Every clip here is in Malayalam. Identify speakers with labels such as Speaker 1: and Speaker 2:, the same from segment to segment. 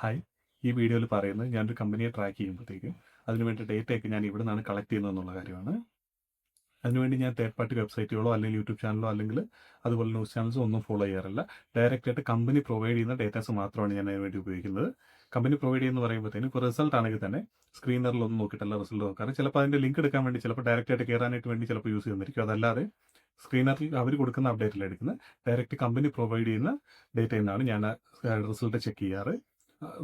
Speaker 1: ഹായ് ഈ വീഡിയോയിൽ പറയുന്നത് ഞാനൊരു കമ്പനിയെ ട്രാക്ക് ചെയ്യുമ്പോഴത്തേക്കും അതിനുവേണ്ടി ഡേറ്റയൊക്കെ ഞാൻ ഇവിടെ നിന്നാണ് കളക്ട് ചെയ്യുന്നത് എന്നുള്ള കാര്യമാണ്. അതിനുവേണ്ടി ഞാൻ തേർഡ് പാർട്ടി വെബ്സൈറ്റുകളോ അല്ലെങ്കിൽ യൂട്യൂബ് ചാനലോ അല്ലെങ്കിൽ അതുപോലെ ന്യൂസ് ചാനൽസോ ഒന്നും ഫോളോ ചെയ്യാറില്ല. ഡയറക്റ്റ് ആയിട്ട് കമ്പനി പ്രൊവൈഡ് ചെയ്യുന്ന ഡേറ്റാസ് മാത്രമാണ് ഞാൻ അതിനുവേണ്ടി ഉപയോഗിക്കുന്നത്. കമ്പനി പ്രൊവൈഡ് ചെയ്യുന്ന പറയുമ്പോഴത്തേനും ഇപ്പോൾ റിസൾട്ട് ആണെങ്കിൽ തന്നെ സ്ക്രീനറിലൊന്നും നോക്കിയിട്ടല്ല റിസൾട്ട് നോക്കാറ്. ചിലപ്പോൾ അതിന്റെ ലിങ്ക് എടുക്കാൻ വേണ്ടി ചിലപ്പോൾ ഡയറക്റ്റ് ആയിട്ട് കയറാനായിട്ട് വേണ്ടി ചിലപ്പോൾ യൂസ് ചെയ്യുന്നിരിക്കും അതല്ലാതെ സ്ക്രീനറിൽ അവർ കൊടുക്കുന്ന അപ്ഡേറ്റിൽ എടുക്കുന്നത് ഡയറക്റ്റ് കമ്പനി പ്രൊവൈഡ് ചെയ്യുന്ന ഡേറ്റയിൽ നിന്നാണ് ഞാൻ റിസൾട്ട് ചെക്ക് ചെയ്യാറ്.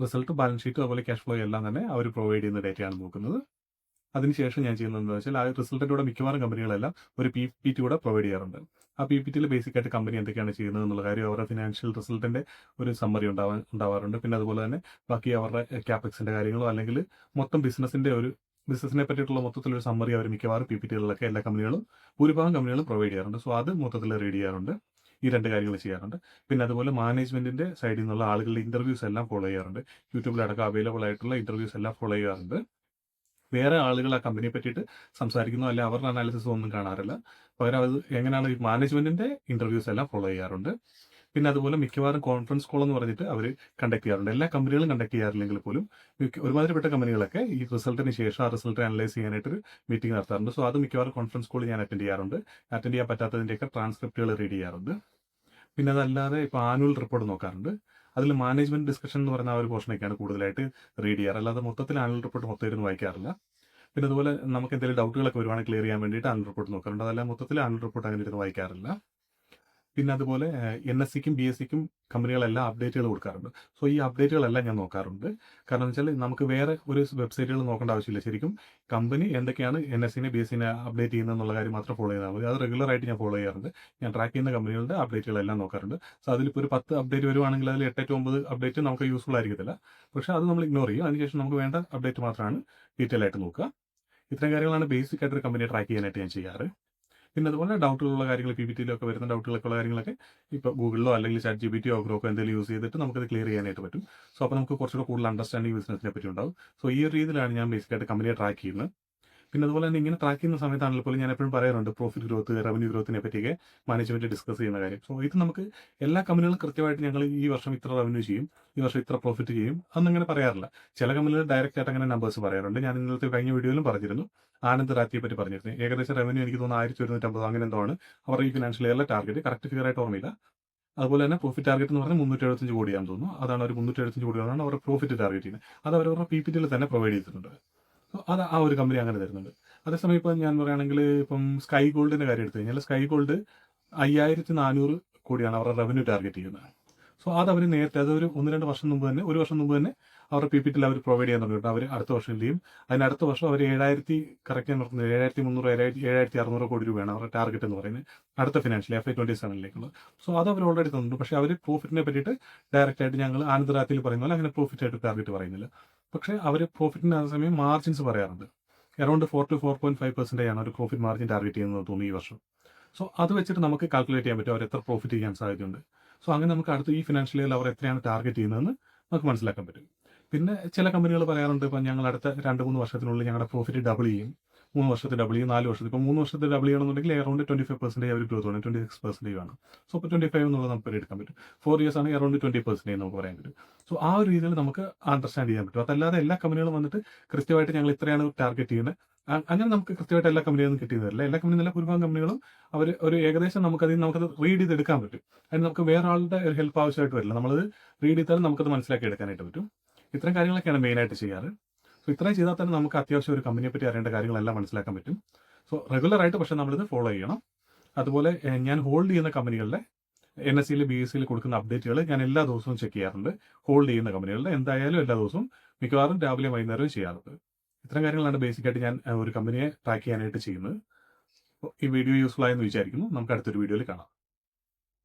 Speaker 1: റിസൾട്ട് ബാലൻസ് ഷീറ്റ് അതുപോലെ ക്യാഷ് ഫ്ലോ എല്ലാം തന്നെ അവർ പ്രൊവൈഡ് ചെയ്യുന്ന ഡേറ്റയാണ് നോക്കുന്നത്. അതിനുശേഷം ഞാൻ ചെയ്യുന്നത് എന്താ വെച്ചാൽ ആ റിസൾട്ടിന്റെ കൂടെ മിക്കവാറും കമ്പനികളെല്ലാം ഒരു പി പി ടി കൂടെ പ്രൊവൈഡ് ചെയ്യാറുണ്ട്. ആ പി പി ടിയിൽ ബേസിക് ആയിട്ട് കമ്പനി എന്തൊക്കെയാണ് ചെയ്യുന്നത് എന്നുള്ള കാര്യം അവരുടെ ഫിനാൻഷ്യൽ റിസൾട്ടിന്റെ ഒരു സമ്മറി ഉണ്ടാവാൻ ഉണ്ടാവാറുണ്ട്. പിന്നെ അതുപോലെ തന്നെ ബാക്കി അവരുടെ ക്യാപെക്സിന്റെ കാര്യങ്ങളോ അല്ലെങ്കിൽ മൊത്തം ബിസിനസിന്റെ ഒരു ബിസിനസിനെ പറ്റിയിട്ടുള്ള മൊത്തത്തിലൊരു സമ്മറി അവർ മിക്കവാറും പി പി ടികളിലൊക്കെ എല്ലാ കമ്പനികളും ഭൂരിഭാഗം കമ്പനികളും പ്രൊവൈഡ് ചെയ്യാറുണ്ട്. സോ അത് മൊത്തത്തിൽ റീഡ് ചെയ്യാറുണ്ട്. ഈ രണ്ട് കാര്യങ്ങൾ ചെയ്യാറുണ്ട്. പിന്നെ അതുപോലെ മാനേജ്മെന്റിന്റെ സൈഡിൽ നിന്നുള്ള ആളുകളുടെ ഇന്റർവ്യൂസ് എല്ലാം ഫോളോ ചെയ്യാറുണ്ട്. യൂട്യൂബിലടക്കം അവൈലബിൾ ആയിട്ടുള്ള ഇന്റർവ്യൂസ് എല്ലാം ഫോളോ ചെയ്യാറുണ്ട്. വേറെ ആളുകൾ ആ കമ്പനിയെ പറ്റിയിട്ട് സംസാരിക്കുന്നു അല്ലെ അവരുടെ അനാലിസിസ് ഒന്നും കാണാറില്ല. പകരം അത് എങ്ങനെയാണ് ഈ മാനേജ്മെന്റിന്റെ ഇന്റർവ്യൂസ് എല്ലാം ഫോളോ ചെയ്യാറുണ്ട്. പിന്നെ അതുപോലെ മിക്കവാറും കോൺഫറൻസ് കോൾ എന്ന് പറഞ്ഞിട്ട് അവർ കണ്ടക്ട് ചെയ്യാറുണ്ട്. എല്ലാ കമ്പനികളും കണ്ടക്ട് ചെയ്യാറില്ലെങ്കിൽ പോലും ഒരുമാതിരിപ്പെട്ട കമ്പനികളൊക്കെ ഈ റിസൾട്ടിന് ശേഷം ആ റിസൾട്ട് അനലൈസ് ചെയ്യാനായിട്ട് മീറ്റിംഗ് നടത്താറുണ്ട്. സോ അത് മിക്കവാറും കോൺഫറൻസ് കോൾ ഞാൻ അറ്റൻഡ് ചെയ്യാറുണ്ട്. അറ്റൻഡ് ചെയ്യാൻ പറ്റാത്തതിന്റെയൊക്കെ ട്രാൻസ്ക്രിപ്റ്റുകൾ റീഡ് ചെയ്യാറുണ്ട്. പിന്നെ അതല്ലാതെ ഇപ്പോൾ ആനുവൽ റിപ്പോർട്ട് നോക്കാറുണ്ട്. അതിൽ മാനേജ്മെന്റ് ഡിസ്കഷൻ എന്ന് പറയുന്ന ആ ഒരു പോർഷനൊക്കെയാണ് കൂടുതലായിട്ട് റീഡ് ചെയ്യാറ്. അല്ലാതെ മൊത്തത്തിൽ ആനുവൽ റിപ്പോർട്ട് മൊത്തം ഇരുന്ന് വായിക്കാറില്ല. പിന്നെ അതുപോലെ നമുക്ക് എന്തെങ്കിലും ഡൗട്ടുകളൊക്കെ വരുവാണെങ്കിൽ ക്ലിയർ ചെയ്യാൻ വേണ്ടിയിട്ട് ആനുവൽ റിപ്പോർട്ട് നോക്കാറുണ്ട്. അതല്ല മൊത്തത്തിൽ ആനുവൽ റിപ്പോർട്ട് അങ്ങനെ ഇരുന്ന് വായിക്കാറില്ല. പിന്നെ അതുപോലെ എൻ എസ് സിക്കും ബി എസ് സിക്കും കമ്പനികളെല്ലാം അപ്ഡേറ്റുകൾ കൊടുക്കാറുണ്ട്. സോ ഈ അപ്ഡേറ്റുകളെല്ലാം ഞാൻ നോക്കാറുണ്ട്. കാരണം വെച്ചാൽ നമുക്ക് വേറെ ഒരു വെബ്സൈറ്റുകൾ നോക്കേണ്ട ആവശ്യമില്ല. ശരിക്കും കമ്പനി എന്തൊക്കെയാണ് എൻ എസ് സിനെ ബി എസ് സിനെ അപ്ഡേറ്റ് ചെയ്യുന്നത് എന്നുള്ള കാര്യം മാത്രം ഫോളോ ചെയ്താൽ മതി. അത് റെഗുലർ ആയിട്ട് ഞാൻ ഫോളോ ചെയ്യാറുണ്ട്. ഞാൻ ട്രാക്ക് ചെയ്യുന്ന കമ്പനികളുടെ അപ്ഡേറ്റുകളെല്ലാം നോക്കാറുണ്ട്. സോ അതിലിപ്പോൾ ഒരു പത്ത് അപ്ഡേറ്റ് വരുവാണെങ്കിൽ അതിൽ എട്ട് to ഒമ്പത് അപ്ഡേറ്റ് നമുക്ക് യൂസ്ഫുൾ ആയിരിക്കത്തില്ല. പക്ഷേ അത് നമ്മൾ ഇഗ്നോർ ചെയ്യും അതിനുശേഷം നമുക്ക് വേണ്ട അപ്ഡേറ്റ് മാത്രമാണ് ഡീറ്റെയിൽ ആയിട്ട് നോക്കുക. ഇത്തരം കാര്യങ്ങളാണ് ബേസിക് ആയിട്ട് ഒരു കമ്പനിയെ ട്രാക്ക് ചെയ്യാനായിട്ട് ഞാൻ ചെയ്യാറ്. പിന്നെ അതുപോലെ ഡൗട്ടുകളുള്ള കാര്യങ്ങൾ പി പി ടിയിലൊക്കെ വരുന്ന ഡൗട്ടുകളൊക്കെ ഉള്ള കാര്യങ്ങളൊക്കെ ഇപ്പോൾ ഗൂഗിളിലോ അല്ലെങ്കിൽ ചാറ്റ് ജി ബി ടിയോ ഗ്രോക്കോ എന്തെങ്കിലും യൂസ് ചെയ്തിട്ട് നമുക്കത് ക്ലിയർ ചെയ്യാനായിട്ട് പറ്റും. സോ അപ്പോൾ നമുക്ക് കുറച്ചുകൂടെ കൂടുതൽ അണ്ടർസ്റ്റാൻഡിങ് ബിസിനസിനെ പറ്റി ഉണ്ടാവും സോ ഈ ഒരു രീതിയിലാണ് ഞാൻ ബേസിക്കായിട്ട് കമ്പനിയെ ട്രാക്ക് ചെയ്യുന്നത്. പിന്നെ അതുപോലെ തന്നെ ഇങ്ങനെ ട്രാക്ക് ചെയ്യുന്ന സമയത്താണെങ്കിൽ പോലും ഞാൻ എപ്പോഴും പറയാറുണ്ട് പ്രോഫിറ്റ് ഗ്രോത്ത് റവന്യൂ ഗ്രോത്തിനെ പറ്റിയൊക്കെ മാനേജ്മെന്റ് ഡിസ്കസ് ചെയ്യുന്ന കാര്യം. സോ ഇത് നമുക്ക് എല്ലാ കമ്പനികളും കൃത്യമായിട്ട് ഞങ്ങൾ ഈ വർഷം ഇത്ര റവന്യൂ ചെയ്യും ഈ വർഷം ഇത്ര പ്രോഫിറ്റ് ചെയ്യും അന്നങ്ങനെ പറയാറില്ല. ചില കമ്പനികൾ ഡയറക്റ്റ് ആയിട്ട് അങ്ങനെ നമ്പേഴ്സ് പറയാറുണ്ട്. ഞാൻ ഇന്നലത്തെ കഴിഞ്ഞ വീഡിയോയിലും പറഞ്ഞിരുന്നു. ആനന്ദ് റാത്തിയെ പറ്റി പറഞ്ഞിരുന്നു. ഏകദേശം റവന്യൂ എനിക്ക് തോന്നുന്നു ആയിരത്തി ഒരുന്നൂറ്റമ്പത് അങ്ങനെ എന്തോ ആണ് അവരുടെ ഈ ഫിനാൻഷ്യൽ ഇയറിലെ ടാർഗറ്റ് കറക്റ്റ് ഫിഗർ ആയിട്ട് ഓർമ്മയില്ല. അതുപോലെ തന്നെ പ്രോഫിറ്റ് ടാർഗറ്റ് എന്ന് പറഞ്ഞാൽ മുന്നൂറ്റി എഴുപത്തഞ്ച് കോടിയാണെന്ന് തോന്നുന്നു. അതാണ് അവർ മുന്നൂറ്റി എഴുപത്തഞ്ച് കോടിയാണ് അവർ പ്രോഫിറ്റ് ടാർഗറ്റ് ചെയ്യുന്നത്. അത് അവരവരുടെ പി പി ടിയിൽ തന്നെ പ്രൊവൈഡ് ചെയ്തിട്ടുണ്ട്. അത് ആ ഒരു കമ്പനി അങ്ങനെ തരുന്നുണ്ട്. അതേസമയം ഇപ്പം ഞാൻ പറയുകയാണെങ്കിൽ ഇപ്പം സ്കൈ ഗോൾഡിന്റെ കാര്യം എടുത്തു കഴിഞ്ഞാൽ സ്കൈ ഗോൾഡ് അയ്യായിരത്തി നാനൂറ് കോടിയാണ് അവരുടെ റവന്യൂ ടാർഗറ്റ് ചെയ്യുന്നത്. സോ അത് അവർ നേരത്തെ ഒരു ഒന്ന് രണ്ട് വർഷം മുമ്പ് തന്നെ ഒരു വർഷം മുമ്പ് തന്നെ അവരുടെ പി പി ടിയിൽ അവർ പ്രൊവൈഡ് ചെയ്യാൻ തുടങ്ങിയിട്ട് അവർ അടുത്ത വർഷം ചെയ്യും? അതിന് അടുത്ത വർഷം അവർ ഏഴായിരത്തി കറക്റ്റ് പറഞ്ഞത് ഏഴായിരത്തി മുന്നൂറ് ഏഴായിരത്തി ഏഴായിരത്തി അറുന്നൂറ് കോടി രൂപയാണ് അവരുടെ ടാർഗറ്റ് എന്ന് പറയുന്നത്. അടുത്ത ഫിനാൻഷ്യൽ എഫ് ഐ ട്വന്റി സെവനിലേക്കുള്ള സോ അത് അവർ ഓൾറെഡി തന്നിട്ടുണ്ട്. പക്ഷേ അവർ പ്രോഫിറ്റിനെ പറ്റിയിട്ട് ഡയറക്റ്റ് ആയിട്ട് ഞങ്ങൾ ആനന്ദരാത്തിൽ പറയുന്ന പോലെ അങ്ങനെ പ്രോഫിറ്റ് ആയിട്ട് ടാർഗറ്റ് പറയുന്നില്ല. പക്ഷേ അവർ പ്രോഫിറ്റിന്റെ അതേ സമയം മാർജിൻസ് പറയാറുണ്ട്. Around four two four point five percentage ആണ് ഒരു പ്രോഫിറ്റ് മാർജിൻ ടാർഗറ്റ് ചെയ്യുന്നത് തോന്നുന്നു ഈ വർഷം. സോ അത് വെച്ചിട്ട് നമുക്ക് കാൽക്കുലേറ്റ് ചെയ്യാൻ പറ്റും അവർ എത്ര പ്രോഫിറ്റ് ചെയ്യാൻ സാധ്യതയുണ്ട്. സോ അങ്ങനെ നമുക്ക് അടുത്ത ഈ ഫിനാൻഷ്യൽ ഇയറിൽ അവർ എത്രയാണ് ടാർഗറ്റ് ചെയ്യുന്നതെന്ന് നമുക്ക് മനസ്സിലാക്കാൻ പറ്റും. പിന്നെ ചില കമ്പനികൾ പറയാറുണ്ട് ഇപ്പം ഞങ്ങൾ അടുത്ത രണ്ട് മൂന്ന് വർഷത്തിനുള്ളിൽ ഞങ്ങളുടെ പ്രോഫിറ്റ് ഡബിൾ ചെയ്യും. മൂന്ന് വർഷത്തെ ഡബിൾ ചെയ്യും നാല് വർഷത്തെ. ഇപ്പോൾ മൂന്ന് വർഷത്തെ ഡബിൾ ചെയ്യണമെന്നുണ്ടെങ്കിൽ എറൗണ്ട് ട്വന്റി ഫൈവ് പെർസെന്റേജ് അവർ ഗ്രോത്ത് വേണം ട്വന്റി സിക്സ് പെർസെന്റേജ് ആണ്. സോ ഇപ്പോൾ ട്വന്റി ഫൈവ് എന്നുള്ളത് നമുക്ക് എടുക്കാൻ പറ്റും. ഫോർ ഇയേഴ്സ് ആണെങ്കിൽ എറൗണ്ട് ട്വന്റി പെർസെന്റേജ് നമുക്ക് പറയാൻ പറ്റും. സോ ആ ഒരു രീതിയിൽ നമുക്ക് അണ്ടർസ്റ്റാൻഡ് ചെയ്യാൻ പറ്റും. അതല്ലാതെ എല്ലാ കമ്പനികളും വന്നിട്ട് കൃത്യമായിട്ട് ഞങ്ങൾ ഇത്രയാണ് ടാർഗറ്റ് ചെയ്യുന്നത്. അങ്ങനെ നമുക്ക് കൃത്യമായിട്ട് എല്ലാ കമ്പനികളും കിട്ടിയതല്ല എല്ലാ കമ്പനിയും ഭൂരിഭാഗം കമ്പനികളും അവർ ഒരു ഏകദേശം നമുക്ക് അതിൽ നമുക്കത് റീഡ് ചെയ്ത് എടുക്കാൻ പറ്റും. അതിന് നമുക്ക് വേറെ ആളുടെ ഒരു ഹെൽപ്പ് ആവശ്യമായിട്ട് വരില്ല. നമ്മളത് റീഡ് ചെയ്താലും നമുക്കത് മനസ്സിലാക്കി എടുക്കാനായിട്ട് പറ്റും. ഇത്തരം കാര്യങ്ങളൊക്കെയാണ് മെയിനായിട്ട് ചെയ്യാറ്. സോ ഇത്രയും ചെയ്താൽ തന്നെ നമുക്ക് അത്യാവശ്യം ഒരു കമ്പനിയെ പറ്റി അറിയേണ്ട കാര്യങ്ങളെല്ലാം മനസ്സിലാക്കാൻ പറ്റും. സോ റെഗുലറായിട്ട് പക്ഷേ നമ്മളിത് ഫോളോ ചെയ്യണം. അതുപോലെ ഞാൻ ഹോൾഡ് ചെയ്യുന്ന കമ്പനികളുടെ എൻ എസ് സിയിൽ ബി എസ് സിയിൽ കൊടുക്കുന്ന അപ്ഡേറ്റുകൾ ഞാൻ എല്ലാ ദിവസവും ചെക്ക് ചെയ്യാറുണ്ട്. ഹോൾഡ് ചെയ്യുന്ന കമ്പനികളുടെ എന്തായാലും എല്ലാ ദിവസവും മിക്കവാറും രാവിലെ വൈകുന്നേരവും ചെയ്യാറുണ്ട്. ഇത്തരം കാര്യങ്ങളാണ് ബേസിക് ആയിട്ട് ഞാൻ ഒരു കമ്പനിയെ ട്രാക്ക് ചെയ്യാനായിട്ട് ചെയ്യുന്നത്. ഈ വീഡിയോ യൂസ്ഫുൾ ആയെന്ന് വിചാരിക്കുന്നു. നമുക്ക് അടുത്തൊരു വീഡിയോയിൽ കാണാം.